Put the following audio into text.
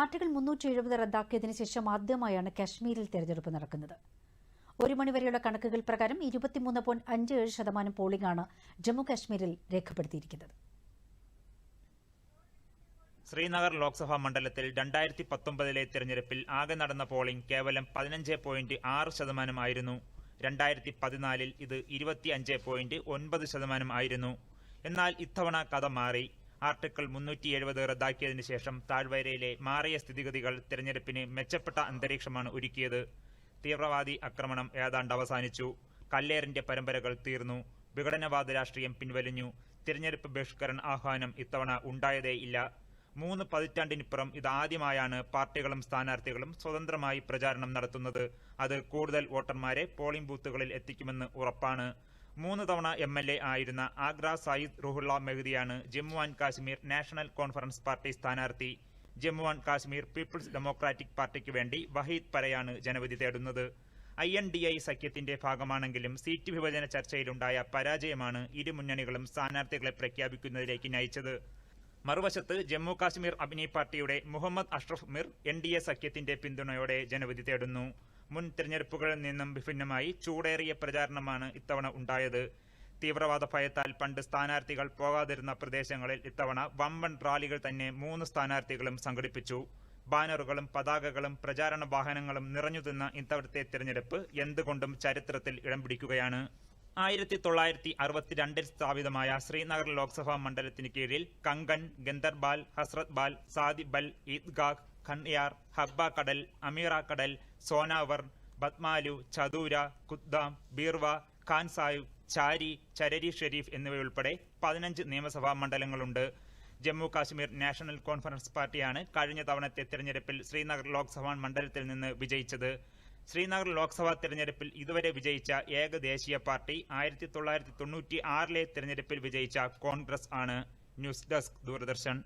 Article മുന്നൂറ്റി എഴുപത് റദ്ദാക്കിയതിനു ശേഷം ആദ്യമായാണ് കശ്മീരിൽ തെരഞ്ഞെടുപ്പ് നടക്കുന്നത്. ഒരു മണിവരെയുള്ള കണക്കുകൾ പ്രകാരം ഇരുപത്തിമൂന്ന് പോയിന്റ് അഞ്ച് ഏഴ് ശതമാനം പോളിംഗാണ് ജമ്മു കശ്മീരിൽ രേഖപ്പെടുത്തിയിരിക്കുന്നത്. ശ്രീനഗർ ലോക്സഭാ മണ്ഡലത്തിൽ രണ്ടായിരത്തി പത്തൊമ്പതിലെ തിരഞ്ഞെടുപ്പിൽ ആകെ നടന്ന പോളിംഗ് കേവലം പതിനഞ്ച് പോയിന്റ് ആറ് ശതമാനമായിരുന്നു. രണ്ടായിരത്തി പതിനാലിൽ ഇത് ഇരുപത്തി അഞ്ച് പോയിന്റ് ഒൻപത് ശതമാനം ആയിരുന്നു. എന്നാൽ ഇത്തവണ കഥ മാറി. ആർട്ടിക്കിൾ മുന്നൂറ്റി എഴുപത് റദ്ദാക്കിയതിനു ശേഷം താഴ്വരയിലെ മാറിയ സ്ഥിതിഗതികൾ തിരഞ്ഞെടുപ്പിന് മെച്ചപ്പെട്ട അന്തരീക്ഷമാണ് ഒരുക്കിയത്. തീവ്രവാദി ആക്രമണം ഏതാണ്ട് അവസാനിച്ചു. കല്ലേറിന്റെ പരമ്പരകൾ തീർന്നു. വിഘടനവാദ രാഷ്ട്രീയം പിൻവലിഞ്ഞു. തിരഞ്ഞെടുപ്പ് ബഹിഷ്കരണ ആഹ്വാനം ഇത്തവണ ഉണ്ടായതേയില്ല മൂന്ന് പതിറ്റാണ്ടിനിപ്പുറം ഇതാദ്യമായാണ് പാർട്ടികളും സ്ഥാനാർത്ഥികളും സ്വതന്ത്രമായി പ്രചാരണം നടത്തുന്നത്. അത് കൂടുതൽ വോട്ടർമാരെ പോളിംഗ് ബൂത്തുകളിൽ എത്തിക്കുമെന്ന് ഉറപ്പാണ്. മൂന്ന് തവണ എം എൽ എ ആയിരുന്ന Aga Syed Ruhullah മെഹ്ദിയാണ് Jammu and Kashmir National Conference Party സ്ഥാനാർത്ഥി. Jammu and Kashmir Peoples Democratic പാർട്ടിക്ക് വേണ്ടി വഹീദ് പരയാണ് ജനവിധി തേടുന്നത്. ഐ എൻ ഡി ഐ സഖ്യത്തിന്റെ ഭാഗമാണെങ്കിലും സീറ്റ് വിഭജന ചർച്ചയിലുണ്ടായ പരാജയമാണ് ഇരു മുന്നണികളും സ്ഥാനാർത്ഥികളെ പ്രഖ്യാപിക്കുന്നതിലേക്ക് നയിച്ചത്. മറുവശത്ത് ജമ്മു കാശ്മീർ അഭിനി പാർട്ടിയുടെ Muhammad Ashraf Mir N D A സഖ്യത്തിന്റെ പിന്തുണയോടെ ജനവിധി തേടുന്നു. മുൻ തിരഞ്ഞെടുപ്പുകളിൽ നിന്നും വിഭിന്നമായി ചൂടേറിയ പ്രചാരണമാണ് ഇത്തവണ ഉണ്ടായത്. തീവ്രവാദ ഭയത്താൽ പണ്ട് സ്ഥാനാർത്ഥികൾ പോകാതിരുന്ന പ്രദേശങ്ങളിൽ ഇത്തവണ വമ്പൻ റാലികൾ തന്നെ മൂന്ന് സ്ഥാനാർത്ഥികളും സംഘടിപ്പിച്ചു. ബാനറുകളും പതാകകളും പ്രചാരണ വാഹനങ്ങളും നിറഞ്ഞുതിന്ന ഇത്തവണത്തെ തിരഞ്ഞെടുപ്പ് എന്തുകൊണ്ടും ചരിത്രത്തിൽ ഇടം പിടിക്കുകയാണ്. ആയിരത്തി തൊള്ളായിരത്തി അറുപത്തിരണ്ടിൽ സ്ഥാപിതമായ ശ്രീനഗർ ലോക്സഭാ മണ്ഡലത്തിന് കീഴിൽ കങ്കൻ ഗന്ദർബാൽ ഹസ്രത്ബാൽ സാദിബൽ ഈദ്ഗാഹ് ഖണ്യാർ ഹബ്ബ കടൽ അമീറ കടൽ സോനാവർ ബത്മാലു ചതൂര കുദ്ദാം ബീർവ ഖാൻ സാഹിബ് ചാരി ചരരി ഷെരീഫ് എന്നിവയുൾപ്പെടെ പതിനഞ്ച് നിയമസഭാ മണ്ഡലങ്ങളുണ്ട്. ജമ്മു കാശ്മീർ നാഷണൽ കോൺഫറൻസ് പാർട്ടിയാണ് കഴിഞ്ഞ തവണത്തെ തെരഞ്ഞെടുപ്പിൽ ശ്രീനഗർ ലോക്സഭാ മണ്ഡലത്തിൽ നിന്ന് വിജയിച്ചത്. ശ്രീനഗർ ലോക്സഭാ തെരഞ്ഞെടുപ്പിൽ ഇതുവരെ വിജയിച്ച ഏക ദേശീയ പാർട്ടി ആയിരത്തി തൊള്ളായിരത്തി തൊണ്ണൂറ്റി ആറിലെ തിരഞ്ഞെടുപ്പിൽ വിജയിച്ച കോൺഗ്രസ് ആണ്. News desk Doordarshan.